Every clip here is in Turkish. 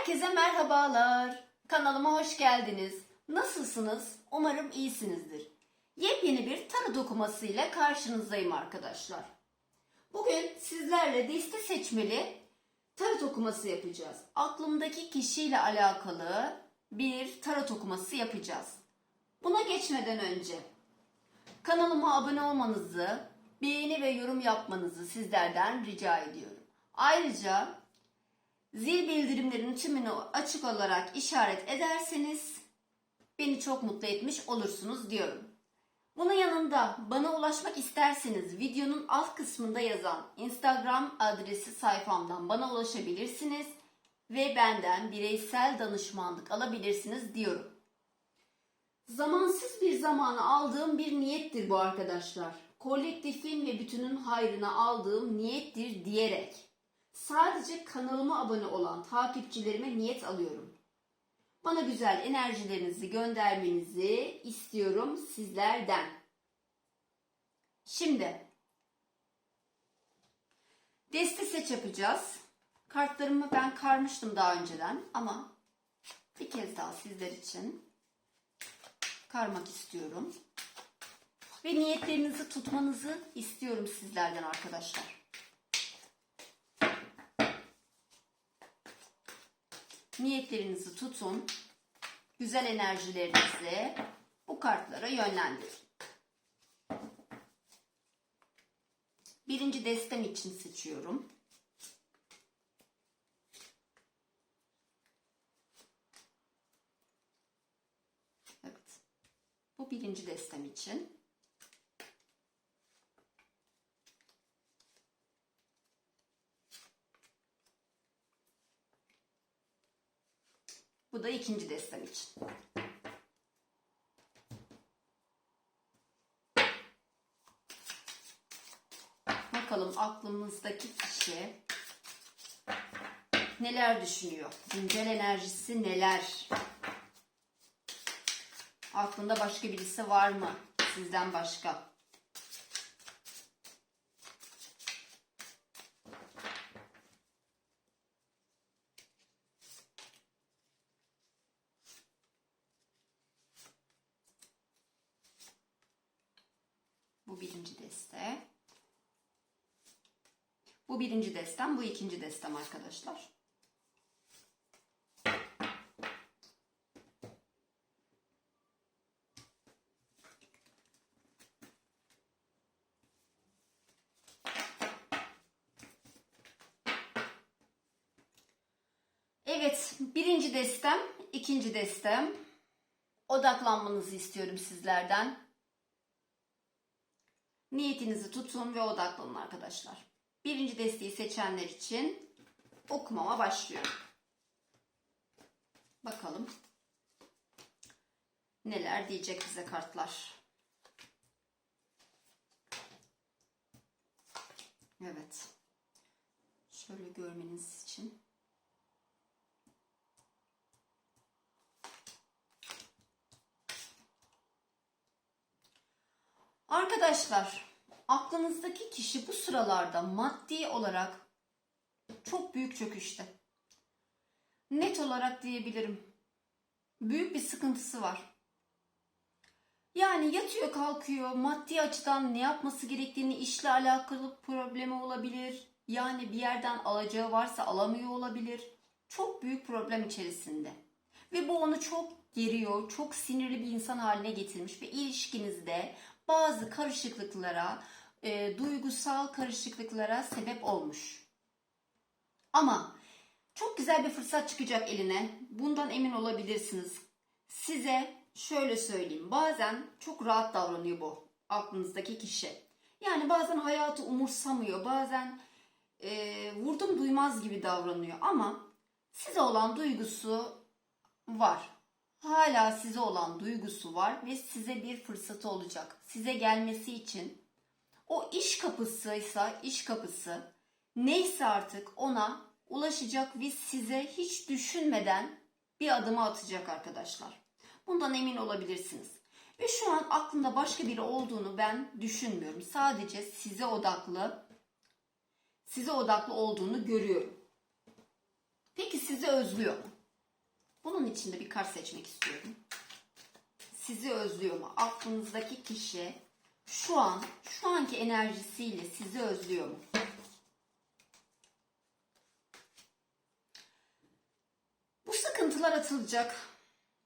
Herkese merhabalar. Kanalıma hoş geldiniz. Nasılsınız? Umarım iyisinizdir. Yepyeni bir tarot okumasıyla karşınızdayım arkadaşlar. Bugün sizlerle deste seçmeli tarot okuması yapacağız. Aklımdaki kişiyle alakalı bir tarot okuması yapacağız. Buna geçmeden önce kanalıma abone olmanızı, beğeni ve yorum yapmanızı sizlerden rica ediyorum. Ayrıca Zil bildirimlerinin tümünü açık olarak işaret ederseniz beni çok mutlu etmiş olursunuz diyorum. Bunun yanında bana ulaşmak isterseniz videonun alt kısmında yazan Instagram adresi sayfamdan bana ulaşabilirsiniz ve benden bireysel danışmanlık alabilirsiniz diyorum. Zamansız bir zamana aldığım bir niyettir bu arkadaşlar. Kolektifin ve bütünün hayrına aldığım niyettir diyerek Sadece kanalıma abone olan takipçilerime niyet alıyorum. Bana güzel enerjilerinizi göndermenizi istiyorum sizlerden. Şimdi deste seç yapacağız. Kartlarımı ben karmıştım daha önceden ama bir kez daha sizler için karmak istiyorum. Ve niyetlerinizi tutmanızı istiyorum sizlerden arkadaşlar. Niyetlerinizi tutun. Güzel enerjilerinizi bu kartlara yönlendirin. Birinci destem için seçiyorum. Evet. Bu birinci destem için. Bu da ikinci destem için. Bakalım aklımızdaki kişi neler düşünüyor? Güncel enerjisi neler? Aklında başka birisi var mı? Sizden başka. Bu birinci deste. Bu birinci destem, bu ikinci destem arkadaşlar. Evet, birinci destem, ikinci destem. Odaklanmanızı istiyorum sizlerden. Niyetinizi tutun ve odaklanın arkadaşlar. Birinci desteği seçenler için okumama başlıyorum. Bakalım neler diyecek bize kartlar. Evet. Şöyle görmeniz için. Arkadaşlar, aklınızdaki kişi bu sıralarda maddi olarak çok büyük çöküşte. Net olarak diyebilirim. Büyük bir sıkıntısı var. Yani yatıyor kalkıyor maddi açıdan ne yapması gerektiğini işle alakalı problemi olabilir. Yani bir yerden alacağı varsa alamıyor olabilir. Çok büyük problem içerisinde. Ve bu onu çok geriyor, çok sinirli bir insan haline getirmiş ve ilişkinizde bazı karışıklıklara, e, duygusal karışıklıklara sebep olmuş. Ama çok güzel bir fırsat çıkacak eline. Bundan emin olabilirsiniz. Size şöyle söyleyeyim. Bazen çok rahat davranıyor bu aklınızdaki kişi. Yani bazen hayatı umursamıyor. Bazen e, vurdum duymaz gibi davranıyor. Ama size olan duygusu var hala size olan duygusu var ve size bir fırsatı olacak. Size gelmesi için o iş kapısıysa iş kapısı neyse artık ona ulaşacak ve size hiç düşünmeden bir adımı atacak arkadaşlar. Bundan emin olabilirsiniz. Ve şu an aklında başka biri olduğunu ben düşünmüyorum. Sadece size odaklı size odaklı olduğunu görüyorum. Peki sizi özlüyor mu? Bunun için de bir kart seçmek istiyorum. Sizi özlüyor mu? Aklınızdaki kişi şu an, şu anki enerjisiyle sizi özlüyor mu? Bu sıkıntılar atılacak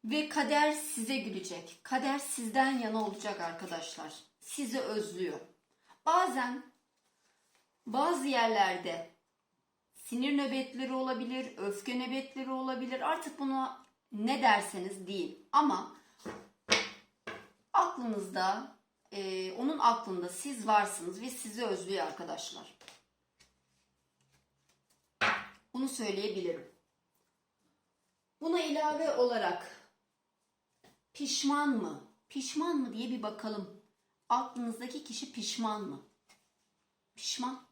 ve kader size gülecek. Kader sizden yana olacak arkadaşlar. Sizi özlüyor. Bazen bazı yerlerde sinir nöbetleri olabilir, öfke nöbetleri olabilir. Artık buna ne derseniz deyin. Ama aklınızda, e, onun aklında siz varsınız ve sizi özlüyor arkadaşlar. Bunu söyleyebilirim. Buna ilave olarak pişman mı? Pişman mı diye bir bakalım. Aklınızdaki kişi pişman mı? Pişman.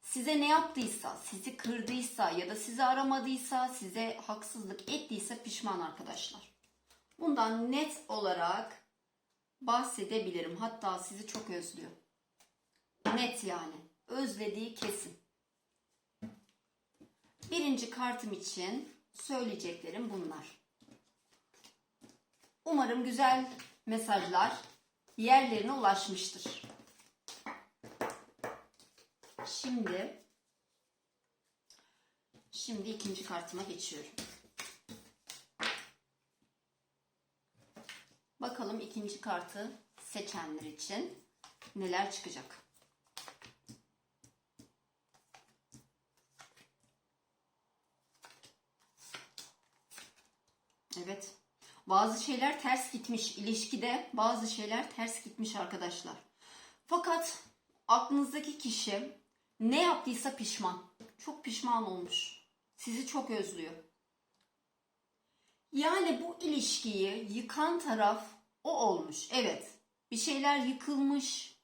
Size ne yaptıysa, sizi kırdıysa ya da sizi aramadıysa, size haksızlık ettiyse pişman arkadaşlar. Bundan net olarak bahsedebilirim. Hatta sizi çok özlüyor. Net yani. Özlediği kesin. Birinci kartım için söyleyeceklerim bunlar. Umarım güzel mesajlar yerlerine ulaşmıştır. Şimdi şimdi ikinci kartıma geçiyorum. Bakalım ikinci kartı seçenler için neler çıkacak. Evet. Bazı şeyler ters gitmiş. İlişkide bazı şeyler ters gitmiş arkadaşlar. Fakat aklınızdaki kişi ne yaptıysa pişman. Çok pişman olmuş. Sizi çok özlüyor. Yani bu ilişkiyi yıkan taraf o olmuş. Evet. Bir şeyler yıkılmış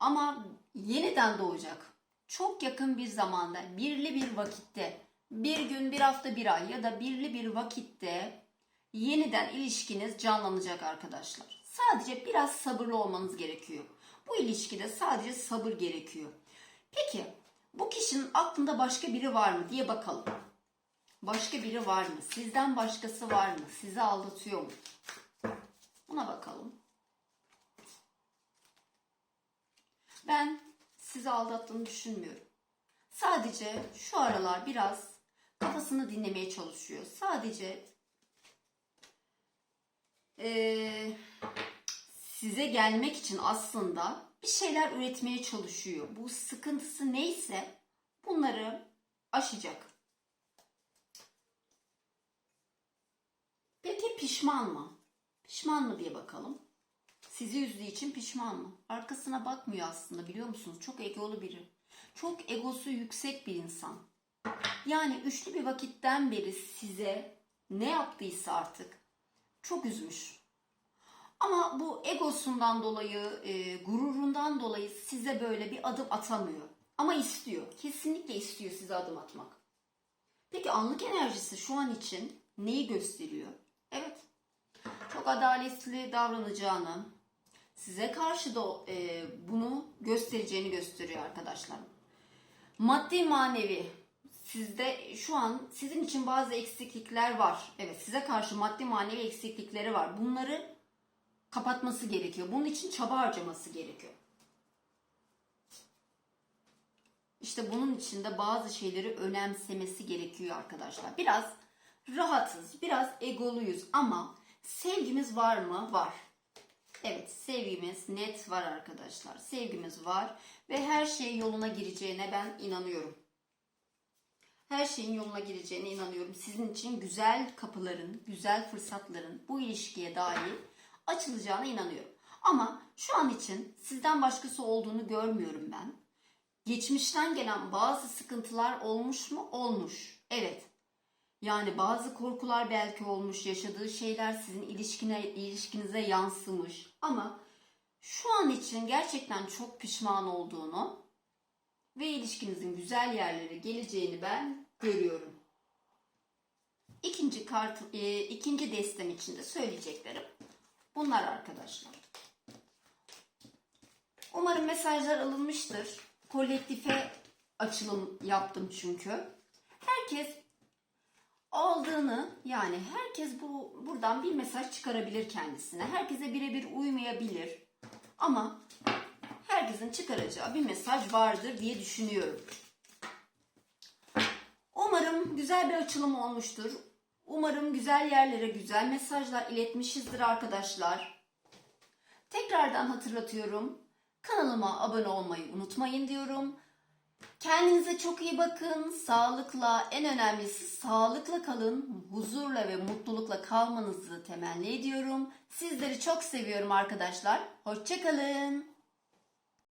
ama yeniden doğacak. Çok yakın bir zamanda, birli bir vakitte, bir gün, bir hafta, bir ay ya da birli bir vakitte yeniden ilişkiniz canlanacak arkadaşlar. Sadece biraz sabırlı olmanız gerekiyor. Bu ilişkide sadece sabır gerekiyor. Peki bu kişinin aklında başka biri var mı diye bakalım. Başka biri var mı? Sizden başkası var mı? Sizi aldatıyor mu? Buna bakalım. Ben sizi aldattığını düşünmüyorum. Sadece şu aralar biraz kafasını dinlemeye çalışıyor. Sadece eee, size gelmek için aslında bir şeyler üretmeye çalışıyor. Bu sıkıntısı neyse bunları aşacak. Peki pişman mı? Pişman mı diye bakalım. Sizi üzdüğü için pişman mı? Arkasına bakmıyor aslında biliyor musunuz? Çok egolu biri. Çok egosu yüksek bir insan. Yani üçlü bir vakitten beri size ne yaptıysa artık çok üzmüş. Ama bu egosundan dolayı, e, gururundan dolayı size böyle bir adım atamıyor. Ama istiyor. Kesinlikle istiyor size adım atmak. Peki anlık enerjisi şu an için neyi gösteriyor? Çok adaletli davranacağını, size karşı da e, bunu göstereceğini gösteriyor arkadaşlar. Maddi manevi sizde şu an sizin için bazı eksiklikler var. Evet size karşı maddi manevi eksiklikleri var. Bunları kapatması gerekiyor. Bunun için çaba harcaması gerekiyor. İşte bunun için de bazı şeyleri önemsemesi gerekiyor arkadaşlar. Biraz rahatız, biraz egoluyuz ama sevgimiz var mı? Var. Evet, sevgimiz net var arkadaşlar. Sevgimiz var ve her şey yoluna gireceğine ben inanıyorum. Her şeyin yoluna gireceğine inanıyorum. Sizin için güzel kapıların, güzel fırsatların bu ilişkiye dair açılacağına inanıyorum. Ama şu an için sizden başkası olduğunu görmüyorum ben. Geçmişten gelen bazı sıkıntılar olmuş mu? Olmuş. Evet. Yani bazı korkular belki olmuş, yaşadığı şeyler sizin ilişkine, ilişkinize yansımış. Ama şu an için gerçekten çok pişman olduğunu ve ilişkinizin güzel yerlere geleceğini ben görüyorum. İkinci kart, e, ikinci destem için de söyleyeceklerim bunlar arkadaşlar. Umarım mesajlar alınmıştır. Kolektife açılım yaptım çünkü. Herkes aldığını yani herkes bu buradan bir mesaj çıkarabilir kendisine. Herkese birebir uymayabilir. Ama herkesin çıkaracağı bir mesaj vardır diye düşünüyorum. Umarım güzel bir açılım olmuştur. Umarım güzel yerlere güzel mesajlar iletmişizdir arkadaşlar. Tekrardan hatırlatıyorum. Kanalıma abone olmayı unutmayın diyorum. Kendinize çok iyi bakın. Sağlıkla, en önemlisi sağlıkla kalın. Huzurla ve mutlulukla kalmanızı temenni ediyorum. Sizleri çok seviyorum arkadaşlar. Hoşçakalın.